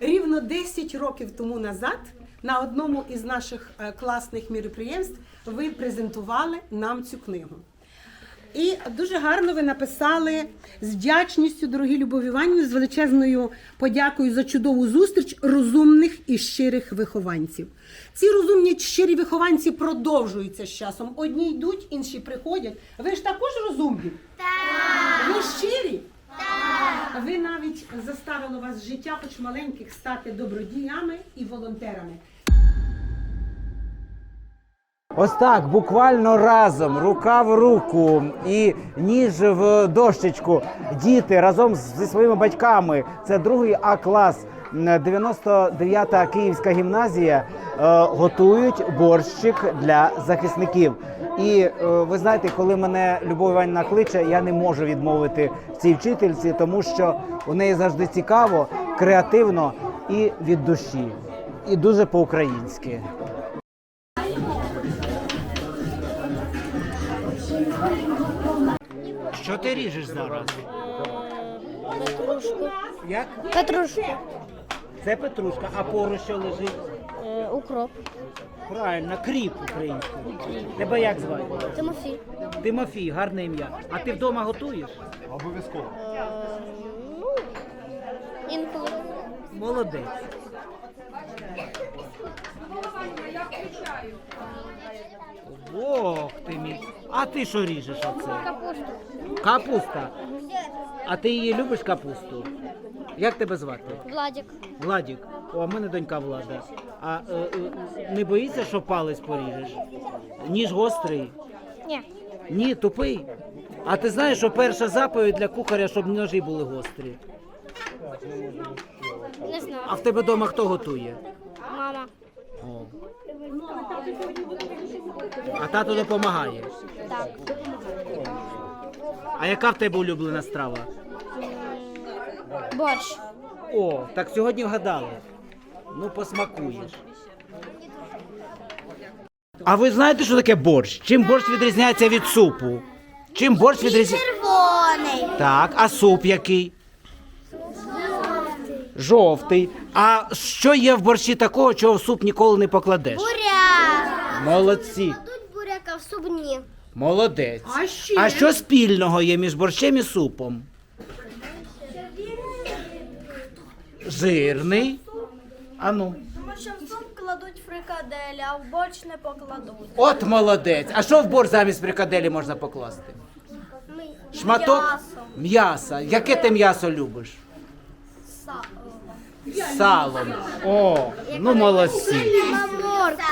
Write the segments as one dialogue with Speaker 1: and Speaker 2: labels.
Speaker 1: Рівно 10 років тому назад на одному із наших е, класних міроприємств ви презентували нам цю книгу. І дуже гарно ви написали з вдячністю, дорогі Любові Іванівні, з величезною подякою за чудову зустріч розумних і щирих вихованців. Ці розумні щирі вихованці продовжуються з часом. Одні йдуть, інші приходять. Ви ж також розумні? Так. Ви щирі? Так. Ви навіть заставило вас життя, хоч маленьких, стати добродіями і волонтерами.
Speaker 2: Ось так, буквально разом, рука в руку і ніж в дощечку. Діти разом зі своїми батьками. Це другий А клас, 99-та Київська гімназія. е, Готують борщик для захисників. І е, ви знаєте, коли мене Любов Іванівна кличе, я не можу відмовити цій вчительці, тому що у неї завжди цікаво, креативно і від душі, і дуже по-українськи. Що ти ріжеш зараз?
Speaker 3: Петрушку.
Speaker 2: Як?
Speaker 3: Петрушку.
Speaker 2: Це петрушка, а поруч що лежить?
Speaker 3: Е, укроп.
Speaker 2: Правильно, кріп українською. Тебе як звати?
Speaker 3: Тимофій.
Speaker 2: Тимофій, гарне ім'я. А ти вдома готуєш?
Speaker 3: Е, ну, інколи.
Speaker 2: Молодець. Ох ти мій. А ти що ріжеш оце?
Speaker 3: Капусту.
Speaker 2: Капуста. А ти її любиш капусту? Як тебе звати?
Speaker 3: Владик.
Speaker 2: Владік, о, а в мене донька Влада. А е, е, не боїшся, що палець поріжеш? Ніж гострий?
Speaker 3: Ні.
Speaker 2: Ні, тупий. А ти знаєш, що перша заповідь для кухаря, щоб ножі були гострі.
Speaker 3: Не знаю.
Speaker 2: А в тебе вдома хто готує?
Speaker 3: Мама.
Speaker 2: О. А тато допомагає.
Speaker 3: Так.
Speaker 2: А яка в тебе улюблена страва?
Speaker 3: Борщ.
Speaker 2: О, так сьогодні вгадали. Ну, посмакуєш. А ви знаєте, що таке борщ? Чим борщ відрізняється від супу? Чим борщ відрізняється?
Speaker 3: Червоний.
Speaker 2: Так, а суп який? Жовтий. А що є в борщі такого, чого в суп ніколи не покладеш?
Speaker 3: Буряк.
Speaker 2: Молодці.
Speaker 3: Тут буряка в субні.
Speaker 2: Молодець.
Speaker 1: А ще?
Speaker 2: А що спільного є між борщем і супом? Жирний. А ну.
Speaker 4: Тому що в суп кладуть фрикаделі, а в борщ не покладуть.
Speaker 2: От молодець. А що в борщ замість фрикаделі можна покласти? Шматок
Speaker 4: М'ясо.
Speaker 2: м'яса. Яке ти м'ясо любиш?
Speaker 4: Са-
Speaker 2: салом. О, ну молодці.
Speaker 3: На моркві.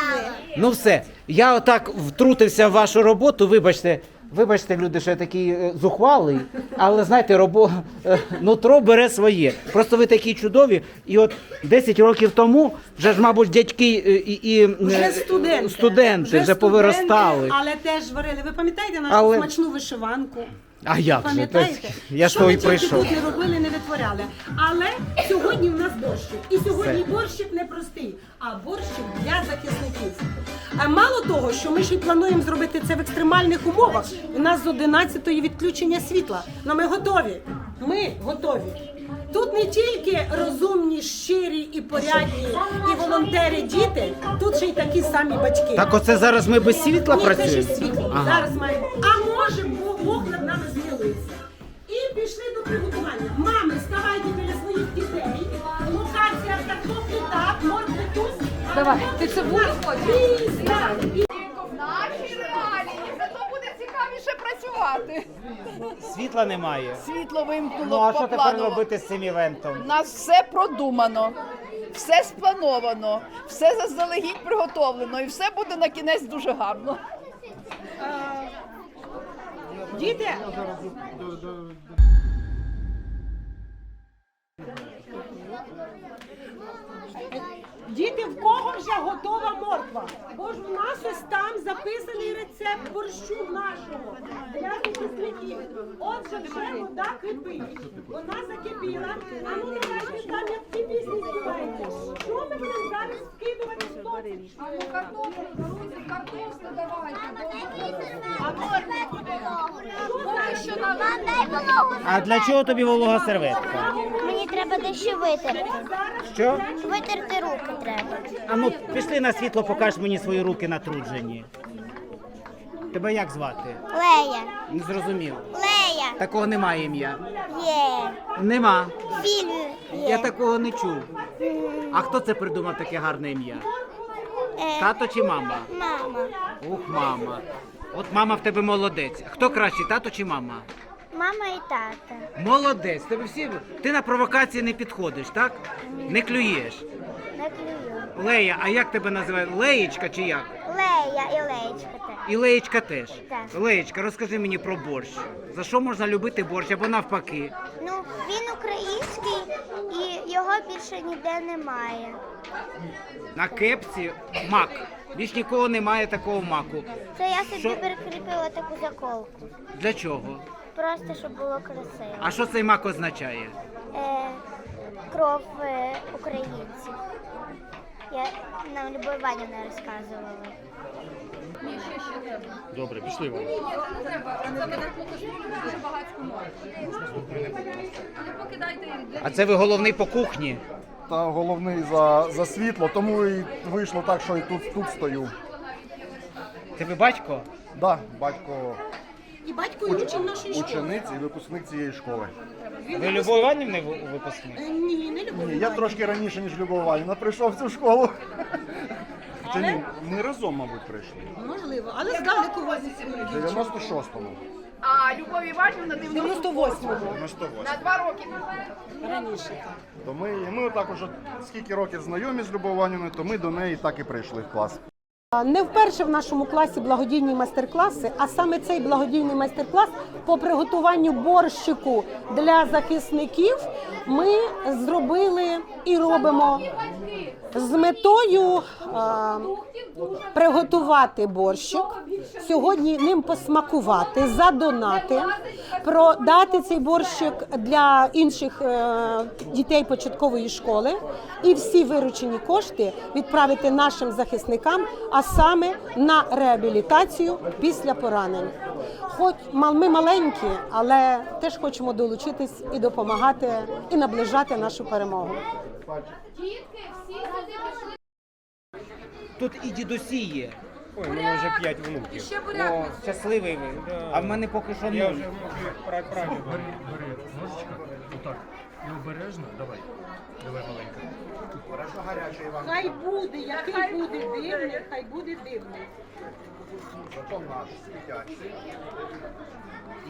Speaker 2: Ну все, я отак втрутився в вашу роботу. Вибачте, вибачте, люди, що я такий е, зухвалий, але знаєте, робо е, нутро бере своє. Просто ви такі чудові. І от 10 років тому вже ж, мабуть, дядьки е, і, і е,
Speaker 1: Вже студенти.
Speaker 2: студенти вже повиростали.
Speaker 1: Але теж варили. Ви пам'ятаєте нашу
Speaker 2: Але-
Speaker 1: смачну вишиванку?
Speaker 2: А як же?
Speaker 1: Пам'ятаєте?
Speaker 2: Та Я ж
Speaker 1: що
Speaker 2: і прийшов.
Speaker 1: тут не робили, не витворяли. Але сьогодні в нас борщик. І сьогодні борщик не простий, а борщик для захисників. А мало того, що ми ще й плануємо зробити це в екстремальних умовах. У нас з 11-ї відключення світла. Ну ми готові. Ми готові. Тут не тільки розумні, щирі і порядні, і волонтери діти, тут ще й такі самі батьки.
Speaker 2: Так оце зараз ми без світла
Speaker 1: Ні, це
Speaker 2: працюємо?
Speaker 1: світло.
Speaker 2: Ага.
Speaker 1: Зараз маємо. А Давай, ти цибулю хочеш?
Speaker 5: Наші реалії, зато буде цікавіше працювати.
Speaker 2: Світла немає.
Speaker 5: Світло вимкнуло
Speaker 2: Ну а
Speaker 5: по
Speaker 2: що тепер
Speaker 5: плану.
Speaker 2: робити з цим івентом?
Speaker 5: У нас все продумано, все сплановано, все заздалегідь приготовлено і все буде на кінець дуже гарно.
Speaker 1: Діти, Діти, в кого вже готова морква? Бо ж у нас ось там записаний рецепт борщу нашого для захисників. Отже, вже вода кипить. Вона закипіла. А ну давайте там як ці пісні співаєте. Що ми будемо зараз скидувати в стопку?
Speaker 5: Картоплю,
Speaker 3: Мам, дай вологу.
Speaker 2: А для чого тобі волога серветка?
Speaker 3: Треба дещо витерти.
Speaker 2: Що?
Speaker 3: Витерти руки треба.
Speaker 2: А ну пішли на світло, покаж мені свої руки натруджені. Тебе як звати?
Speaker 3: Лея.
Speaker 2: Не зрозумів.
Speaker 3: Лея.
Speaker 2: Такого немає ім'я.
Speaker 3: Є.
Speaker 2: Нема.
Speaker 3: Фільм
Speaker 2: Я такого не чув. А хто це придумав таке гарне ім'я?
Speaker 3: Е,
Speaker 2: Тато чи мама?
Speaker 3: Мама.
Speaker 2: Ух, мама. От мама в тебе молодець. Хто кращий, тато чи мама?
Speaker 3: Мама і тата.
Speaker 2: Молодець. Тебе всі ти на провокації не підходиш, так? Не клюєш.
Speaker 3: Не клюю.
Speaker 2: Лея, а як тебе називають? Леєчка чи як?
Speaker 3: Лея і Леєчка теж.
Speaker 2: І Леєчка теж.
Speaker 3: Так.
Speaker 2: Леєчка, розкажи мені про борщ. За що можна любити борщ або навпаки?
Speaker 3: Ну, він український і його більше ніде немає.
Speaker 2: На кепці мак. Більш нікого немає такого маку.
Speaker 3: Це я собі
Speaker 2: Що?
Speaker 3: прикріпила таку заколку.
Speaker 2: Для чого?
Speaker 3: Просто щоб було красиво.
Speaker 2: А що цей мак означає?
Speaker 3: Е, кров е, українців. Я нам Любов Іванівна розказувала.
Speaker 6: Добре, пішли вам.
Speaker 2: А це ви головний по кухні.
Speaker 6: Та головний за, за світло, тому і вийшло так, що і тут, тут стою.
Speaker 2: Це ви батько?
Speaker 6: Да, батько
Speaker 1: І батько і учень нашої школи.
Speaker 6: учениць і випускник цієї школи.
Speaker 2: Ви Любов Іванівна випускник?
Speaker 1: Е, Ні, не люблю.
Speaker 6: Ні, я трошки раніше, ніж Любов Іванівна, прийшов в цю школу. Чи ні? Не разом, мабуть, прийшли.
Speaker 1: Можливо, але здалеку вас.
Speaker 6: В 96-му.
Speaker 5: А Любов Іванівна 98
Speaker 1: 98-го.
Speaker 5: на два роки.
Speaker 1: Раніше.
Speaker 6: То ми, ми так уже скільки років знайомі з Любов Іванівною, то ми до неї так і прийшли в клас.
Speaker 1: Не вперше в нашому класі благодійні майстер-класи, а саме цей благодійний майстер-клас по приготуванню борщику для захисників ми зробили і робимо з метою а, приготувати борщик, сьогодні ним посмакувати, задонати, продати цей борщик для інших е, дітей початкової школи і всі виручені кошти відправити нашим захисникам, а саме на реабілітацію після поранень. Хоч ми маленькі, але теж хочемо долучитись і допомагати, і наближати нашу перемогу.
Speaker 2: Тут і дідусі є.
Speaker 7: Ой, у мене вже п'ять внуків.
Speaker 2: О, щасливий ви. А в мене поки що
Speaker 7: Я
Speaker 2: нуль.
Speaker 7: вже. Бери, бери ложечка. Отак. І обережно. Давай. Давай маленька.
Speaker 1: Хай буде, який буде дивний, хай буде дивний.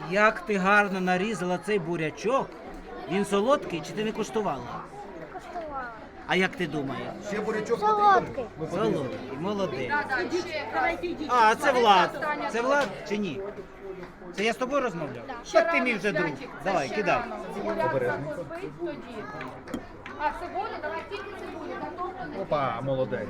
Speaker 2: Як ти гарно нарізала цей бурячок. Він солодкий чи ти не куштувала? А як ти думаєш?
Speaker 3: Ще Солодкий.
Speaker 2: Солодкий, молодець. А, це Влад. Це Влад чи ні? Це я з тобою розмовляв? Так ти мій вже друг. Давай, кидай.
Speaker 8: А цибулю, давай тільки цибулю, натоплено.
Speaker 7: Опа, молодець.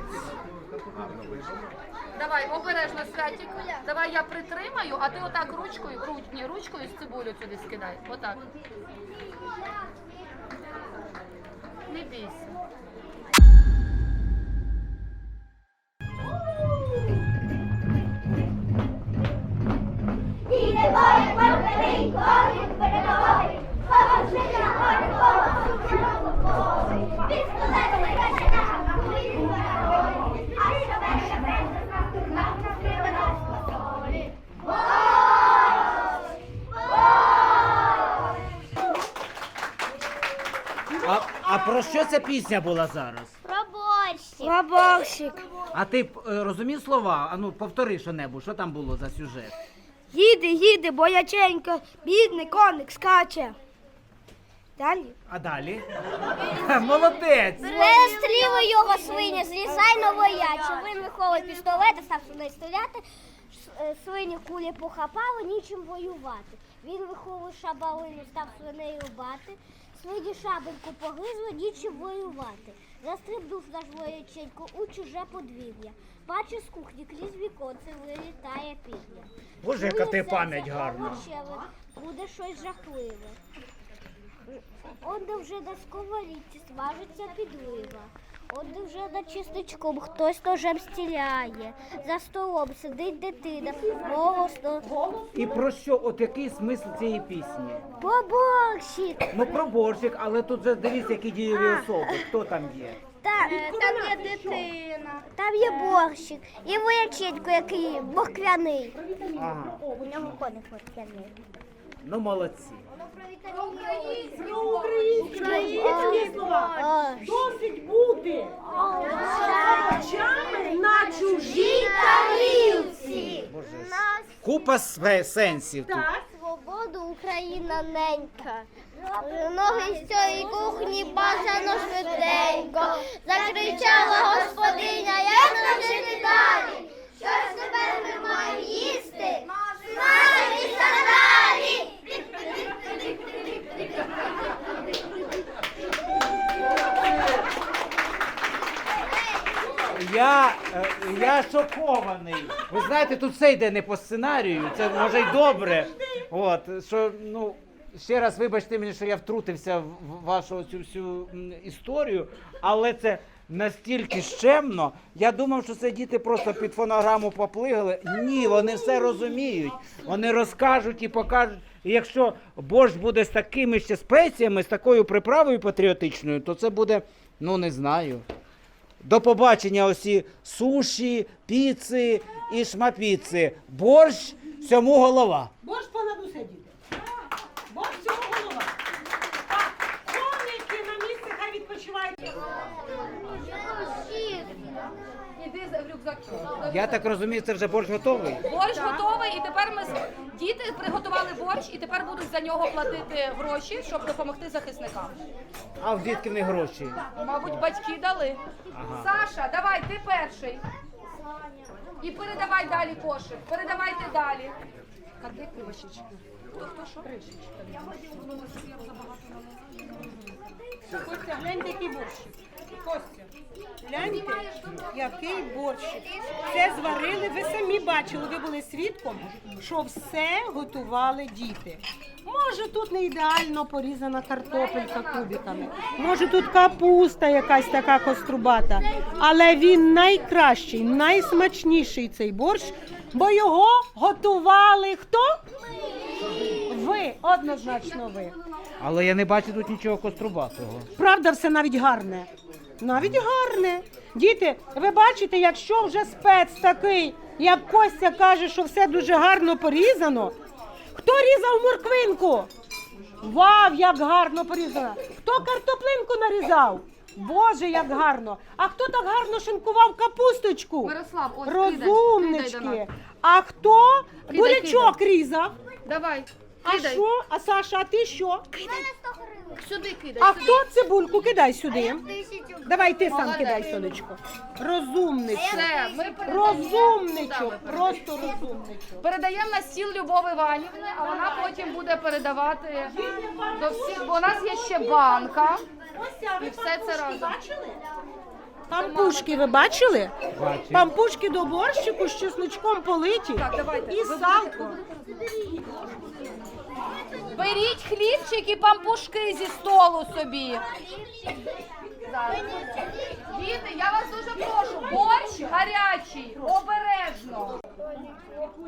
Speaker 8: Давай, обережно, Святік. Давай я притримаю, а ти отак ручкою, руч, ні, ручкою з цибулю сюди скидай. Отак. Не бійся.
Speaker 2: А, а про що ця пісня була зараз?
Speaker 3: Про борщик. Про борщик.
Speaker 2: А ти е, розумів слова? А ну повтори що-небудь, що там було за сюжет?
Speaker 9: Їде, їде, бояченько, бідний коник скаче. Далі.
Speaker 2: А далі? Молодець!
Speaker 3: Перестріли його свиня, злізай на вояче. Він виховує пістолет, став сюди стріляти. Е, Свині кулі похапали, нічим воювати. Він виховує шабалину, став свинею рубати. Свині шабельку погризли, нічим воювати. Застрибнув наш вояченько у чуже подвір'я. Бачу з кухні крізь віконце вилітає півня.
Speaker 2: Боже, яка ти пам'ять гарна.
Speaker 3: Буде щось жахливе. Онде вже на сковорідці смажиться підлива. От вже за чистичком хтось ножем стіляє. За столом сидить дитина, голосно.
Speaker 2: І про що? От який смисл цієї пісні?
Speaker 3: Поборщик.
Speaker 2: Ну про борщик, але тут же дивіться, які дієві особи. Хто там є?
Speaker 3: Там, там є дитина. Там є борщик. І вояченько, який мохквяний.
Speaker 2: Ага.
Speaker 3: У нього коник мохквяний.
Speaker 2: Ну молодці.
Speaker 1: Українські слова. Досить бути чами на чужій тарілці.
Speaker 2: Купа сенсів тут.
Speaker 3: Свободу Україна ненька. Ноги з цієї кухні бажано швиденько. Закричала господиня, як нам жити далі? Щось тепер ми маємо їсти.
Speaker 2: Я, е, я шокований. Ви знаєте, тут все йде не по сценарію. Це може й добре. От що ну. Ще раз вибачте мені, що я втрутився в вашу цю всю історію, але це настільки щемно. Я думав, що це діти просто під фонограму поплигали. Ні, вони все розуміють. Вони розкажуть і покажуть. І якщо борщ буде з такими ще спеціями, з такою приправою патріотичною, то це буде, ну не знаю. До побачення усі суші, піци і шмапіци. Борщ всьому голова.
Speaker 1: Борщ понад усе діти. Борщ цього голова. Так, коники на місце, хай відпочивають.
Speaker 8: Іди за- в рюкзак.
Speaker 2: Я так розумію, це вже борщ готовий.
Speaker 8: Борщ готовий, і тепер ми з- діти приготували борщ, і тепер будуть за нього платити гроші, щоб допомогти захисникам.
Speaker 2: А в дітки не гроші.
Speaker 8: Мабуть, батьки дали. Саша, давай, ти перший. І передавай далі кошик. Передавайте далі. А де кришечки? Хто хто що?
Speaker 1: Костя, гляньте, який борщик. Костя, гляньте, який борщик. Це зварили, ви самі бачили, ви були свідком, що все готували діти. Може, тут не ідеально порізана картопелька кубиками, може тут капуста якась така кострубата, але він найкращий, найсмачніший цей борщ, бо його готували хто? Ви, однозначно ви.
Speaker 2: Але я не бачу тут нічого кострубатого.
Speaker 1: Правда, все навіть гарне. Навіть гарне. Діти, ви бачите, якщо вже спец такий, як Костя каже, що все дуже гарно порізано. Хто різав морквинку? Вау, як гарно порізано! Хто картоплинку нарізав? Боже, як гарно! А хто так гарно шинкував капусточку?
Speaker 8: Мирослав, ось кидай. Кидай до
Speaker 1: Розумнички.
Speaker 8: нас.
Speaker 1: А хто
Speaker 8: Кидай,
Speaker 1: бурячок різав?
Speaker 8: Давай.
Speaker 1: А
Speaker 8: Кидай.
Speaker 1: що? А Саша, а ти що?
Speaker 8: Сюди кидай.
Speaker 1: А
Speaker 8: сюди.
Speaker 1: хто цибульку кидай сюди? Давай ти сам
Speaker 8: Молодець.
Speaker 1: кидай, сонечко. Розумничок.
Speaker 8: Все, ми.
Speaker 1: Розумничок, просто розумничок.
Speaker 8: Передаємо на стіл Любови Іванівни, а вона потім буде передавати до всіх, бо у нас є ще банка. І все це разом.
Speaker 1: Бачили? Пампушки ви бачили?
Speaker 2: Бачу.
Speaker 1: Пампушки до борщику з чесночком политі.
Speaker 8: Так, давайте.
Speaker 1: І
Speaker 8: Ви
Speaker 1: салко.
Speaker 8: Беріть хлібчик і пампушки зі столу собі. Діти, я вас дуже прошу, борщ гарячий, обережно.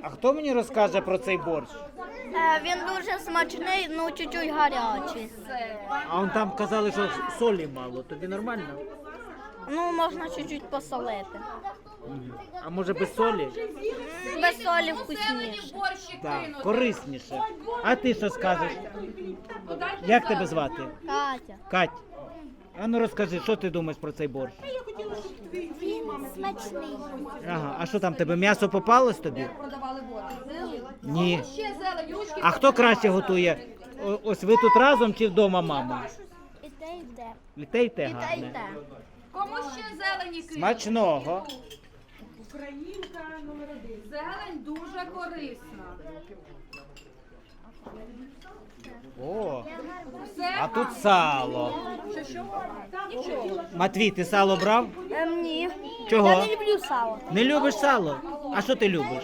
Speaker 2: А хто мені розкаже про цей борщ?
Speaker 4: Е, Він дуже смачний, ну чуть-чуть гарячий.
Speaker 2: А он там казали, що солі мало. Тобі нормально?
Speaker 4: Ну, можна чуть-чуть посолити.
Speaker 2: А може без солі?
Speaker 4: Без солі вкусніше.
Speaker 2: Так, корисніше. А ти що скажеш? Як тебе звати?
Speaker 4: Катя.
Speaker 2: Кать. А ну розкажи, що ти думаєш про цей борщ?
Speaker 3: Смачний.
Speaker 2: Ага, а що там тебе м'ясо попалось тобі? Ні. А хто краще готує? О- Ось ви тут разом чи вдома мама?
Speaker 3: І те, і те.
Speaker 2: І те, і те
Speaker 4: І те, і
Speaker 2: гарне.
Speaker 4: те.
Speaker 8: Кому ще зелені кинути?
Speaker 2: Смачного.
Speaker 1: Українка номер один.
Speaker 8: Зелень дуже корисна.
Speaker 2: О,
Speaker 8: Все.
Speaker 2: а тут сало. Матвій, ти сало брав?
Speaker 9: Ем, ні.
Speaker 2: Чого?
Speaker 9: Я не люблю сало.
Speaker 2: Не любиш сало? А що ти любиш?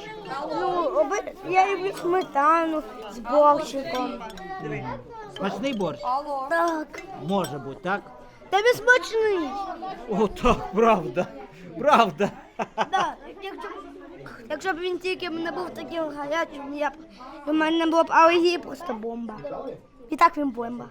Speaker 9: Ну, оби- я люблю сметану з борщиком.
Speaker 2: Смачний борщ?
Speaker 9: Так.
Speaker 2: Може бути, так?
Speaker 10: Та він смачний.
Speaker 2: О, так, правда. Правда.
Speaker 10: Да, якщо, якщо б він тільки не був таким гарячим, я б у мене було б алергія просто бомба. І так він бомба.